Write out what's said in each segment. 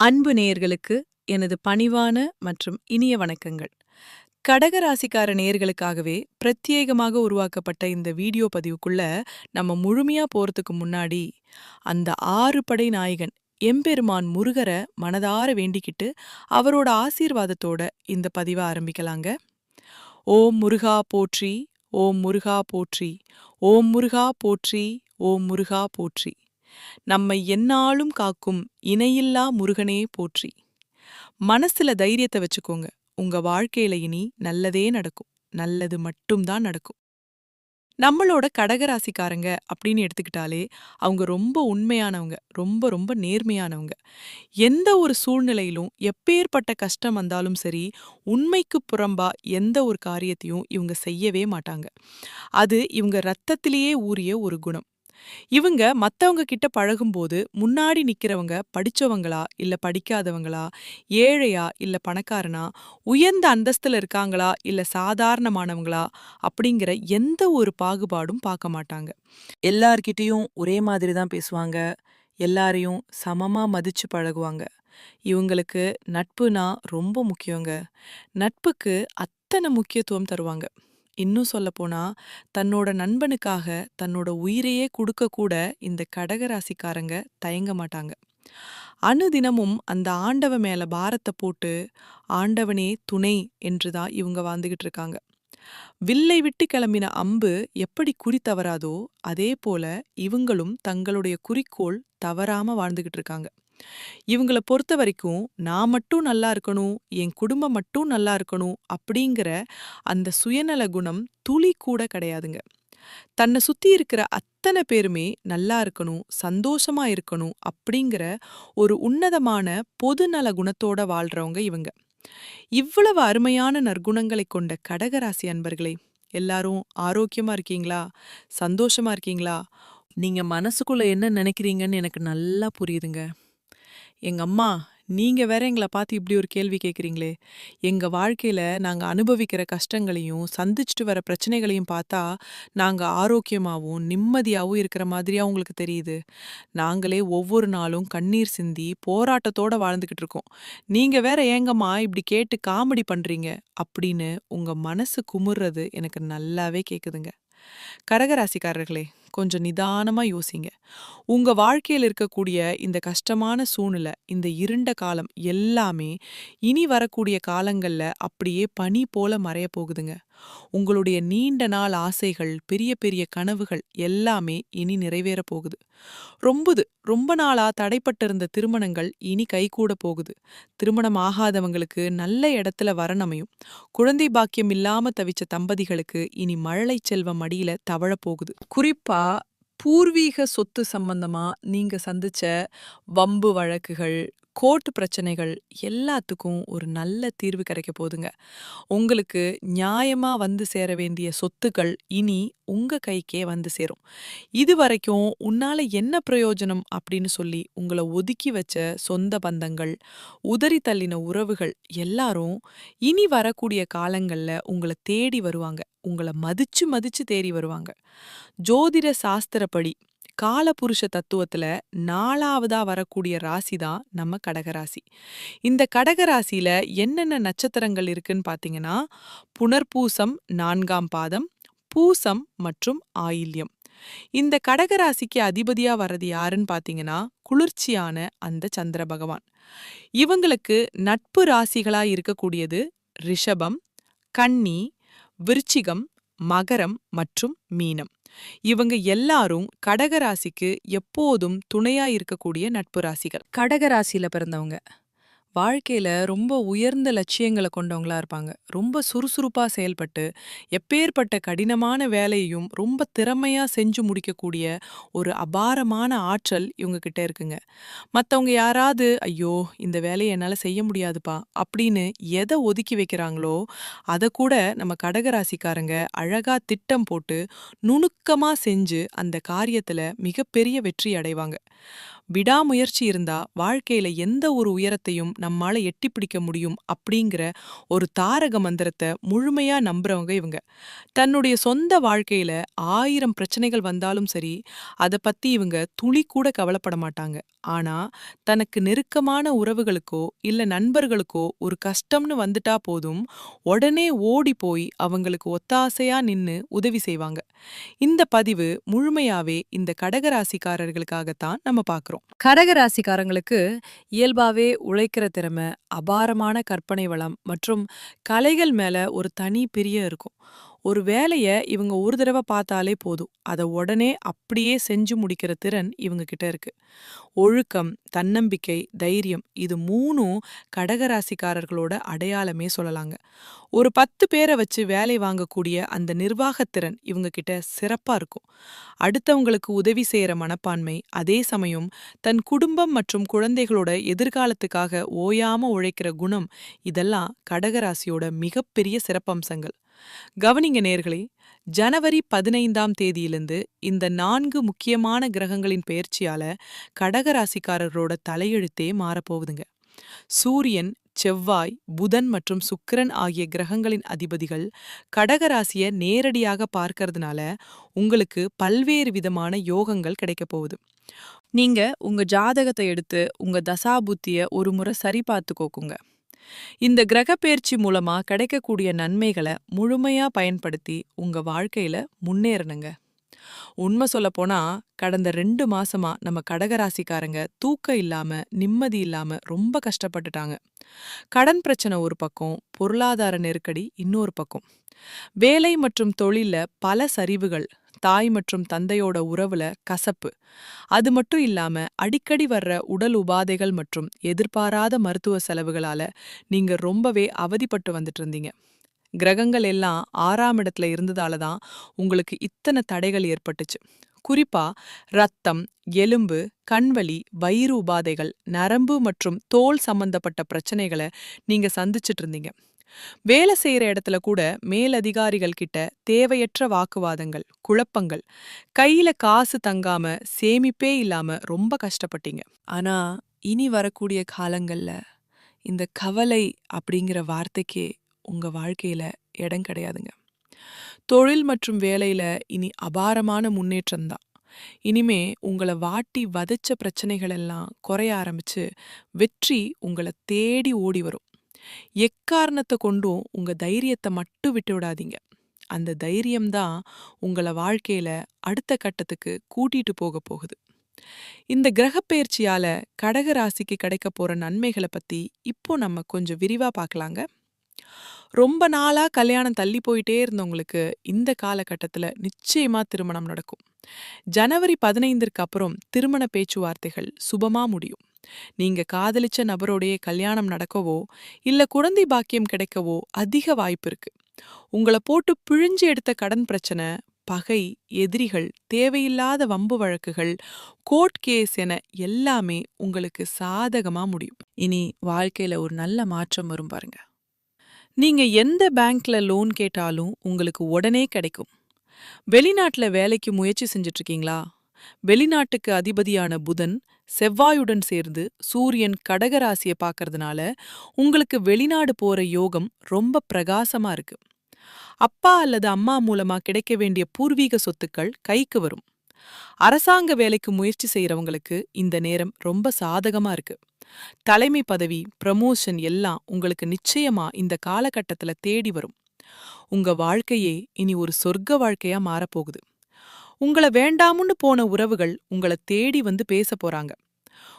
அன்பு நேயர்களுக்கு எனது பணிவான மற்றும் இனிய வணக்கங்கள். கடகராசிக்கார நேயர்களுக்காகவே பிரத்யேகமாக உருவாக்கப்பட்ட இந்த வீடியோ பதிவுக்குள்ள நம்ம முழுமையா போறதுக்கு முன்னாடி அந்த ஆறு படை நாயகன் எம்பெருமான் முருகரை மனதார வேண்டிக்கிட்டு அவரோட ஆசீர்வாதத்தோட இந்த பதிவை ஆரம்பிக்கலாங்க. ஓம் முருகா போற்றி ஓம் முருகா போற்றி ஓம் முருகா போற்றி ஓம் முருகா போற்றி. நம்மை என்னாலும் காக்கும் இணையில்லா முருகனே போற்றி. மனசுல தைரியத்தை வச்சுக்கோங்க. உங்க வாழ்க்கையில இனி நல்லதே நடக்கும். நல்லது மட்டும்தான் நடக்கும். நம்மளோட கடகராசிக்காரங்க அப்படின்னு எடுத்துக்கிட்டாலே அவங்க ரொம்ப உண்மையானவங்க. ரொம்ப ரொம்ப நேர்மையானவங்க. எந்த ஒரு சூழ்நிலையிலும் எப்பேற்பட்ட கஷ்டம் வந்தாலும் சரி உண்மைக்கு புறம்பா எந்த ஒரு காரியத்தையும் இவங்க செய்யவே மாட்டாங்க. அது இவங்க ரத்தத்திலேயே ஊறிய ஒரு குணம். இவங்க மத்தவங்க கிட்ட பழகும்போது முன்னாடி நிக்கிறவங்க படிச்சவங்களா இல்ல படிக்காதவங்களா ஏழையா இல்ல பணக்காரனா உயர்ந்த அந்தஸ்துல இருக்காங்களா இல்ல சாதாரணமானவங்களா அப்படிங்கிற எந்த ஒரு பாகுபாடும் பார்க்க மாட்டாங்க. எல்லார்கிட்டயும் ஒரே மாதிரி தான் பேசுவாங்க. எல்லாரையும் சமமா மதிச்சு பழகுவாங்க. இவங்களுக்கு நட்புனா ரொம்ப முக்கியங்க. நட்புக்கு அத்தனை முக்கியத்துவம் தருவாங்க. இன்னும் சொல்லப்போனா தன்னோட நண்பனுக்காக தன்னோட உயிரையே கொடுக்க கூட இந்த கடகராசிக்காரங்க தயங்க மாட்டாங்க. அனுதினமும் அந்த ஆண்டவ மேல பாரத்தை போட்டு ஆண்டவனே துணை என்றுதான் இவங்க வாழ்ந்துகிட்டு இருக்காங்க. வில்லை விட்டு கிளம்பின அம்பு எப்படி குறி தவறாதோ அதே போல இவங்களும் தங்களுடைய குறிக்கோள் தவறாம வாழ்ந்துகிட்டு இருக்காங்க. இவங்களை பொறுத்த வரைக்கும் நான் மட்டும் நல்லா இருக்கணும் என் குடும்பம் மட்டும் நல்லா இருக்கணும் அப்படிங்கிற அந்த சுயநல குணம் துளி கூட கிடையாதுங்க. தன்னை சுத்தி இருக்கிற அத்தனை பேருமே நல்லா இருக்கணும் சந்தோஷமா இருக்கணும் அப்படிங்கிற ஒரு உன்னதமான பொதுநல குணத்தோட வாழ்றவங்க இவங்க. இவ்வளவு அருமையான நற்குணங்களை கொண்ட கடகராசி அன்பர்களே எல்லாரும் ஆரோக்கியமா இருக்கீங்களா? சந்தோஷமா இருக்கீங்களா? நீங்க மனசுக்குள்ள என்ன நினைக்கிறீங்கன்னு எனக்கு நல்லா புரியுதுங்க. எங்க அம்மா நீங்க வேற எங்களை பார்த்து இப்படி ஒரு கேள்வி கேட்குறீங்களே. எங்க வாழ்க்கையில நாங்க அனுபவிக்கிற கஷ்டங்களையும் சந்திச்சுட்டு வர பிரச்சனைகளையும் பார்த்தா நாங்க ஆரோக்கியமாகவும் நிம்மதியாகவும் இருக்கிற மாதிரியா உங்களுக்கு தெரியுது. நாங்களே ஒவ்வொரு நாளும் கண்ணீர் சிந்தி போராட்டத்தோட வாழ்ந்துகிட்டு இருக்கோம். நீங்க வேற ஏங்கம்மா இப்படி கேட்டு காமெடி பண்றீங்க. அப்படின்னு உங்க மனசு குமுறுறது எனக்கு நல்லாவே கேக்குதுங்க. கடகராசிக்காரர்களே கொஞ்சம் நிதானமா யோசிங்க. உங்க வாழ்க்கையில் இருக்கக்கூடிய இந்த கஷ்டமான சூழ்நிலை இந்த இருண்ட காலம் எல்லாமே இனி வரக்கூடிய காலங்கள்ல அப்படியே பனி போல மறைய போகுதுங்க. உங்களுடைய நீண்ட நாள் ஆசைகள் பெரிய பெரிய கனவுகள் எல்லாமே இனி நிறைவேற போகுது. ரொம்பது ரொம்ப நாளா தடைப்பட்டிருந்த திருமணங்கள் இனி கைகூட போகுது. திருமணம் ஆகாதவங்களுக்கு நல்ல இடத்துல வரனமையும் குழந்தை பாக்கியம் இல்லாம தவிச்ச தம்பதிகளுக்கு இனி மழலை செல்வம் அடியில தவழ போகுது. குறிப்பா பூர்வீக சொத்து சம்பந்தமா நீங்க சந்திச்ச வம்பு வழக்குகள் கோர்ட் பிரச்சனைகள் எல்லாத்துக்கும் ஒரு நல்ல தீர்வு கிடைக்க போதுங்க உங்களுக்கு நியாயமா வந்து சேர வேண்டிய சொத்துக்கள் இனி உங்க கைக்கே வந்து சேரும். இது வரைக்கும் உன்னால என்ன பிரயோஜனம் அப்படின்னு சொல்லி உங்களை ஒதுக்கி வச்ச சொந்த பந்தங்கள் உதறி தள்ளின உறவுகள் எல்லாரும் இனி வரக்கூடிய காலங்கள்ல உங்களை தேடி வருவாங்க. உங்களை மதிச்சு மதிச்சு தேடி வருவாங்க. ஜோதிட சாஸ்திரப்படி காலபுருஷ தத்துவத்துல நாலாவதா வரக்கூடிய ராசி தான் நம்ம கடகராசி. இந்த கடகராசியில என்னென்ன நட்சத்திரங்கள் இருக்குன்னு பாத்தீங்கன்னா புனர்பூசம் நான்காம் பாதம் பூசம் மற்றும் ஆயில்யம். இந்த கடகராசிக்கு அதிபதியா வர்றது யாருன்னு பாத்தீங்கன்னா குளிர்ச்சியான அந்த சந்திர பகவான். இவங்களுக்கு நட்பு ராசிகளா இருக்கக்கூடியது ரிஷபம் கன்னி விருச்சிகம் மகரம் மற்றும் மீனம். இவங்க எல்லாரும் கடகராசிக்கு எப்போதும் துணையா இருக்கக்கூடிய நட்பு ராசிகள். கடகராசியில பிறந்தவங்க. வாழ்க்கையில ரொம்ப உயர்ந்த லட்சியங்களை கொண்டவங்களா இருப்பாங்க. ரொம்ப சுறுசுறுப்பா செயல்பட்டு எப்பேற்பட்ட கடினமான வேலையையும் ரொம்ப திறமையா செஞ்சு முடிக்கக்கூடிய ஒரு அபாரமான ஆற்றல் இவங்க கிட்ட இருக்குங்க. மத்தவங்க யாராவது ஐயோ இந்த வேலையை என்னால செய்ய முடியாதுப்பா அப்படின்னு எதை ஒதுக்கி வைக்கிறாங்களோ அதை கூட நம்ம கடகராசிக்காரங்க அழகா திட்டம் போட்டு நுணுக்கமா செஞ்சு அந்த காரியத்துல மிகப்பெரிய வெற்றி அடைவாங்க. விடாமுயற்சி இருந்தா வாழ்க்கையில எந்த ஒரு உயரத்தையும் நம்மால எட்டி பிடிக்க முடியும் அப்படிங்கிற ஒரு தாரக மந்திரத்தை முழுமையா நம்புறவங்க இவங்க. தன்னுடைய சொந்த வாழ்க்கையில ஆயிரம் பிரச்சனைகள் வந்தாலும் சரி அதை பத்தி இவங்க துளி கூட கவலைப்பட மாட்டாங்க. ஆனா தனக்கு நெருக்கமான உறவுகளுக்கோ இல்ல நண்பர்களுக்கோ ஒரு கஷ்டம்னு வந்துட்டா போதும் உடனே ஓடி போய் அவங்களுக்கு ஒத்தாசையா நின்னு உதவி செய்வாங்க. இந்த பதிவு முழுமையாவே இந்த கடகராசிக்காரர்களுக்காகத்தான் நம்ம பார்க்கறோம் கடகராசிக்காரங்களுக்கு இயல்பாவே உழைக்கிற திறமை அபாரமான கற்பனை வளம் மற்றும் கலைகள் மேல ஒரு தனி பிரியம் இருக்கும். ஒரு வேலைய இவங்க ஒரு தடவை பார்த்தாலே போதும். அதை உடனே அப்படியே செஞ்சு முடிக்கிற திறன் இவங்க கிட்ட இருக்கு. ஒழுக்கம் தன்னம்பிக்கை தைரியம் இது மூணும் கடகராசிக்காரர்களோட அடையாளமே சொல்லலாங்க. ஒரு பத்து பேரை வச்சு வேலை வாங்கக்கூடிய அந்த நிர்வாகத்திறன் இவங்க கிட்ட சிறப்பா இருக்கும். அடுத்தவங்களுக்கு உதவி செய்யற மனப்பான்மை அதே சமயம் தன் குடும்பம் மற்றும் குழந்தைகளோட எதிர்காலத்துக்காக ஓயாம உழைக்கிற குணம் இதெல்லாம் கடகராசியோட மிகப்பெரிய சிறப்பம்சங்கள். கவனிங்க நேர்களே ஜனவரி பதினைந்தாம் தேதியிலிருந்து இந்த நான்கு முக்கியமான கிரகங்களின் பெயர்ச்சியால கடகராசிக்காரரோட தலையெழுத்தே மாறப்போகுதுங்க. சூரியன் செவ்வாய் புதன் மற்றும் சுக்கிரன் ஆகிய கிரகங்களின் அதிபதிகள் கடகராசிய நேரடியாக பார்க்கறதுனால உங்களுக்கு பல்வேறு விதமான யோகங்கள் கிடைக்கப் போகுது. நீங்க உங்க ஜாதகத்தை எடுத்து உங்க தசாபுத்திய ஒரு முறை சரி பார்த்துக்கோக்குங்க. இந்த கிரகப்பெயர்ச்சி மூலமா கிடைக்கக்கூடிய நன்மைகளை முழுமையா பயன்படுத்தி உங்க வாழ்க்கையில முன்னேறணுங்க. உண்மை சொல்ல போனா கடந்த ரெண்டு மாசமா நம்ம கடகராசிக்காரங்க தூக்கம் இல்லாம நிம்மதி இல்லாம ரொம்ப கஷ்டப்பட்டுட்டாங்க. கடன் பிரச்சனை ஒரு பக்கம் பொருளாதார நெருக்கடி இன்னொரு பக்கம். வேலை மற்றும் தொழில பல சரிவுகள் தாய் மற்றும் தந்தையோட உறவுல கசப்பு. அது மட்டும் இல்லாம அடிக்கடி வர்ற உடல் உபாதைகள் மற்றும் எதிர்பாராத மருத்துவ செலவுகளால நீங்க ரொம்பவே அவதிப்பட்டு வந்துட்டு இருந்தீங்க. கிரகங்கள் எல்லாம் ஆறாம் இடத்துல இருந்ததால தான் உங்களுக்கு இத்தனை தடைகள் ஏற்பட்டுச்சு. குறிப்பா ரத்தம் எலும்பு கண்வலி வயிறு உபாதைகள் நரம்பு மற்றும் தோல் சம்பந்தப்பட்ட பிரச்சனைகளை நீங்க சந்திச்சிட்டு இருந்தீங்க. வேலை செய்யற இடத்துல கூட மேலதிகாரிகள் கிட்ட தேவையற்ற வாக்குவாதங்கள் குழப்பங்கள் கையில காசு தங்காம சேமிப்பே இல்லாம ரொம்ப கஷ்டப்பட்டீங்க. ஆனா இனி வரக்கூடிய காலங்கள்ல இந்த கவலை அப்படிங்கிற வார்த்தைக்கே உங்க வாழ்க்கையில இடம் கிடையாதுங்க. தொழில் மற்றும் வேலையில இனி அபாரமான முன்னேற்றம் தான். இனிமே உங்களை வாட்டி வதச்ச பிரச்சனைகள் எல்லாம் குறைய ஆரம்பிச்சு வெற்றி உங்களை தேடி ஓடி வரும். எக்காரணத்தை கொண்டும் உங்க தைரியத்தை மட்டும் விட்டு விடாதீங்க. அந்த தைரியம்தான் உங்களை வாழ்க்கையில அடுத்த கட்டத்துக்கு கூட்டிட்டு போக போகுது. இந்த கிரகப்பெயர்ச்சியால கடக ராசிக்கு கிடைக்க போற நன்மைகளை பத்தி இப்போ நம்ம கொஞ்சம் விரிவா பார்க்கலாங்க. ரொம்ப நாளா கல்யாணம் தள்ளி போயிட்டே இருந்தவங்களுக்கு இந்த காலகட்டத்துல நிச்சயமா திருமணம் நடக்கும். ஜனவரி பதினைந்திற்கு அப்புறம் திருமண பேச்சுவார்த்தைகள் சுபமா முடியும். நீங்க காதலிச்ச நபரோடைய கல்யாணம் நடக்கவோ இல்ல குழந்தை பாக்கியம் கிடைக்கவோ அதிக வாய்ப்பு இருக்கு. உங்களை போட்டு பிழிஞ்சு எடுத்த கடன் பிரச்சனை பகை எதிரிகள் தேவையில்லாத வம்பு வழக்குகள் கோர்ட் கேஸ் என எல்லாமே உங்களுக்கு சாதகமா முடியும். இனி வாழ்க்கையில ஒரு நல்ல மாற்றம் வரும் பாருங்க. நீங்க எந்த பேங்க்ல லோன் கேட்டாலும் உங்களுக்கு உடனே கிடைக்கும். வெளிநாட்டுல வேலைக்கு முயற்சி செஞ்சுட்டு இருக்கீங்களா வெளிநாட்டுக்கு அதிபதியான புதன் செவ்வாயுடன் சேர்ந்து சூரியன் கடகராசியை பார்க்கறதுனால உங்களுக்கு வெளிநாடு போற யோகம் ரொம்ப பிரகாசமா இருக்கு. அப்பா அல்லது அம்மா மூலமா கிடைக்க வேண்டிய பூர்வீக சொத்துக்கள் கைக்கு வரும். அரசாங்க வேலைக்கு முயற்சி செய்யறவங்களுக்கு இந்த நேரம் ரொம்ப சாதகமா இருக்கு. தலைமை பதவி ப்ரமோஷன் எல்லாம் உங்களுக்கு நிச்சயமா இந்த காலகட்டத்துல தேடி வரும். உங்க வாழ்க்கையே இனி ஒரு சொர்க்க வாழ்க்கையா மாறப்போகுது. உங்கள வேண்டாமுன்னு போன உறவுகள் உங்கள தேடி வந்து பேச போறாங்க.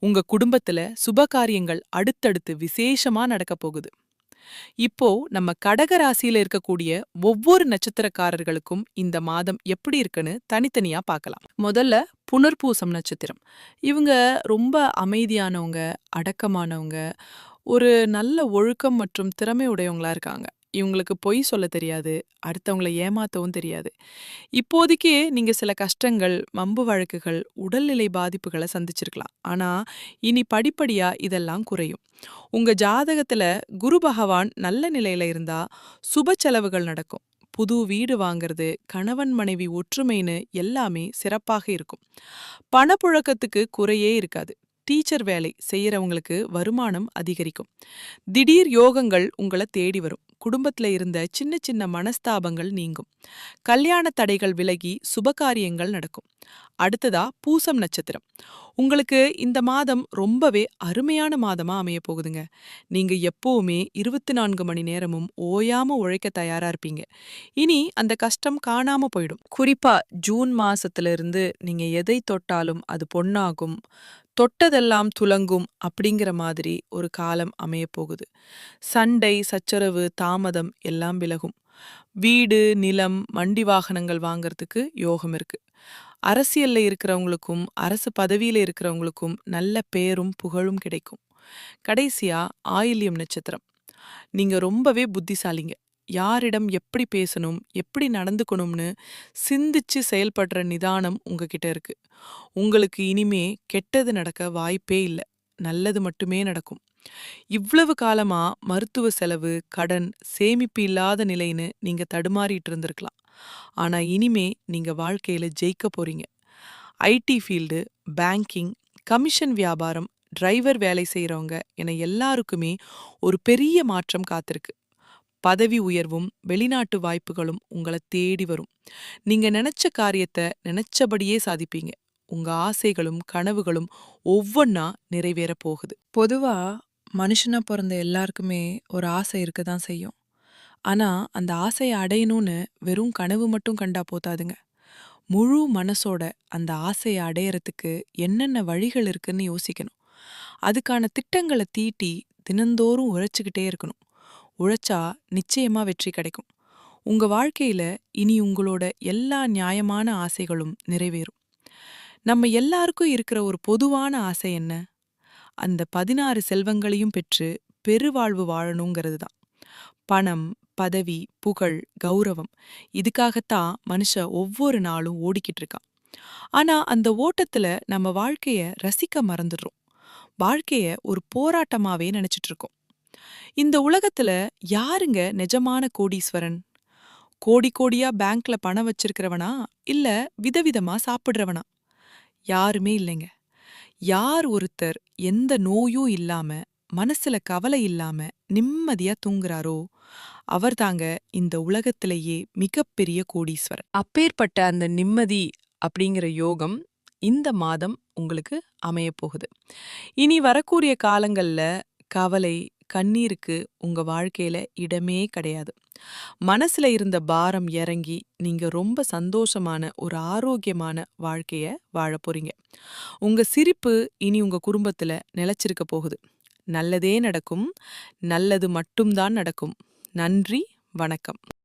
உங்க குடும்பத்துல சுபகாரியங்கள் அடுத்தடுத்து விசேஷமா நடக்க போகுது. இப்போ நம்ம கடக ராசியில இருக்கக்கூடிய ஒவ்வொரு நட்சத்திரக்காரர்களுக்கும் இந்த மாதம் எப்படி இருக்குன்னு தனித்தனியா பார்க்கலாம். முதல்ல புனர்பூசம் நட்சத்திரம். இவங்க ரொம்ப அமைதியானவங்க அடக்கமானவங்க ஒரு நல்ல ஒழுக்கம் மற்றும் திறமை உடையவங்களா இருக்காங்க. இவங்களுக்கு பொய் சொல்ல தெரியாது. அடுத்தவங்கள ஏமாத்தவும் தெரியாது. இப்போதைக்கே நீங்க சில கஷ்டங்கள் மம்பு வழக்குகள் உடல்நிலை பாதிப்புகளை சந்திச்சிருக்கலாம். ஆனா இனி படிப்படியா இதெல்லாம் குறையும். உங்க ஜாதகத்துல குரு பகவான் நல்ல நிலையில் இருந்தா சுப செலவுகள் நடக்கும். புது வீடு வாங்கிறது கணவன் மனைவி ஒற்றுமைன்னு எல்லாமே சிறப்பாக இருக்கும். பணப்புழக்கத்துக்கு குறையே இருக்காது. டீச்சர் வேலை செய்யறவங்களுக்கு வருமானம் அதிகரிக்கும். திடீர் யோகங்கள் உங்களை தேடி வரும். குடும்பத்துல இருந்த சின்ன சின்ன மனஸ்தாபங்கள் நீங்கும். கல்யாண தடைகள் விலகி சுபகாரியங்கள் நடக்கும். அடுத்ததா பூசம் நட்சத்திரம். உங்களுக்கு இந்த மாதம் ரொம்பவே அருமையான மாதமா அமைய போகுதுங்க. நீங்க எப்பவுமே இருபத்தி நான்கு மணி நேரமும் ஓயாம உழைக்க தயாரா இருப்பீங்க. இனி அந்த கஷ்டம் காணாம போயிடும். குறிப்பா ஜூன் மாசத்துல இருந்து நீங்க எதை தொட்டாலும் அது பொன்னாகும். தொட்டதெல்லாம் துலங்கும் அப்படிங்கிற மாதிரி ஒரு காலம் அமைய போகுது. சண்டை சச்சரவு தாமதம் எல்லாம் விலகும். வீடு நிலம் வண்டி வாகனங்கள் வாங்கறதுக்கு யோகம் இருக்கு. அரசியல்ல இருக்கிறவங்களுக்கும் அரசு பதவியில இருக்கிறவங்களுக்கும் நல்ல பேரும் புகழும் கிடைக்கும். கடைசியா ஆயில்யம் நட்சத்திரம். நீங்க ரொம்பவே புத்திசாலிங்க. யாரிடம் எப்படி பேசணும் எப்படி நடந்துக்கணும்னு சிந்திச்சு செயல்படுற நிதானம் உங்ககிட்ட இருக்கு. உங்களுக்கு இனிமே கெட்டது நடக்க வாய்ப்பே இல்லை. நல்லது மட்டுமே நடக்கும். இவ்வளவு காலமா மருத்துவ செலவு கடன் சேமிப்பு இல்லாத நிலைன்னு நீங்க தடுமாறிட்டு இருந்திருக்கலாம். ஆனா இனிமே நீங்க வாழ்க்கையில ஜெயிக்க போறீங்க. ஐடி ஃபீல்டு பேங்கிங் கமிஷன் வியாபாரம் டிரைவர் வேலை செய்கிறவங்க என எல்லாருக்குமே ஒரு பெரிய மாற்றம் காத்திருக்கு. பதவி உயர்வும் வெளிநாட்டு வாய்ப்புகளும் உங்களை தேடி வரும். நீங்க நினைச்ச காரியத்தை நினைச்சபடியே சாதிப்பீங்க. உங்க ஆசைகளும் கனவுகளும் ஒவ்வொன்னா நிறைவேற போகுது. பொதுவா மனுஷனா பிறந்த எல்லாருக்குமே ஒரு ஆசை இருக்க தான் செய்யும். ஆனா அந்த ஆசையை அடையணும்னு வெறும் கனவு மட்டும் கண்டா போதாதுங்க. முழு மனசோட அந்த ஆசையை அடையறதுக்கு என்னென்ன வழிகள் இருக்குன்னு யோசிக்கணும். அதுக்கான திட்டங்களை தீட்டி தினந்தோறும் உழைச்சிக்கிட்டே இருக்கணும். உழைச்சா நிச்சயமா வெற்றி கிடைக்கும். உங்க வாழ்க்கையில இனி உங்களோட எல்லா நியாயமான ஆசைகளும் நிறைவேறும். நம்ம எல்லாருக்கும் இருக்கிற ஒரு பொதுவான ஆசை என்ன? அந்த பதினாறு செல்வங்களையும் பெற்று பெருவாழ்வு வாழணுங்கிறது தான் பணம் பதவி புகழ் கௌரவம் இதுக்காகத்தான் மனுஷ ஒவ்வொரு நாளும் ஓடிக்கிட்டு இருக்கான். ஆனா அந்த ஓட்டத்துல நம்ம வாழ்க்கைய ரசிக்க மறந்துடுறோம். வாழ்க்கைய ஒரு போராட்டமாவே நினைச்சிட்டு இருக்கோம். இந்த உலகத்துல யாருங்க நிஜமான கோடீஸ்வரன்? கோடி கோடியா பேங்க்ல பணம் வச்சிருக்கிறவனா இல்ல விதவிதமா சாப்பிடுறவனா? யாருமே இல்லைங்க. யார் ஒருத்தர் எந்த நோயும் இல்லாம மனசுல கவலை இல்லாம நிம்மதியா தூங்குறாரோ அவர்தாங்க இந்த உலகத்திலேயே மிகப்பெரிய கோடீஸ்வரர். அப்பேற்பட்ட அந்த நிம்மதி அப்படிங்கிற யோகம் இந்த மாதம் உங்களுக்கு அமைய போகுது இனி வரக்கூடிய காலங்கள்ல கவலை கண்ணீருக்கு உங்க வாழ்க்கையில இடமே கிடையாது. மனசுல இருந்த பாரம் இறங்கி நீங்க ரொம்ப சந்தோஷமான ஒரு ஆரோக்கியமான வாழ்க்கைய வாழ போறீங்க. உங்க சிரிப்பு இனி உங்க குடும்பத்துல நிலைச்சிருக்க போகுது. நல்லதே நடக்கும் நல்லது மட்டும்தான் நடக்கும். நன்றி வணக்கம்.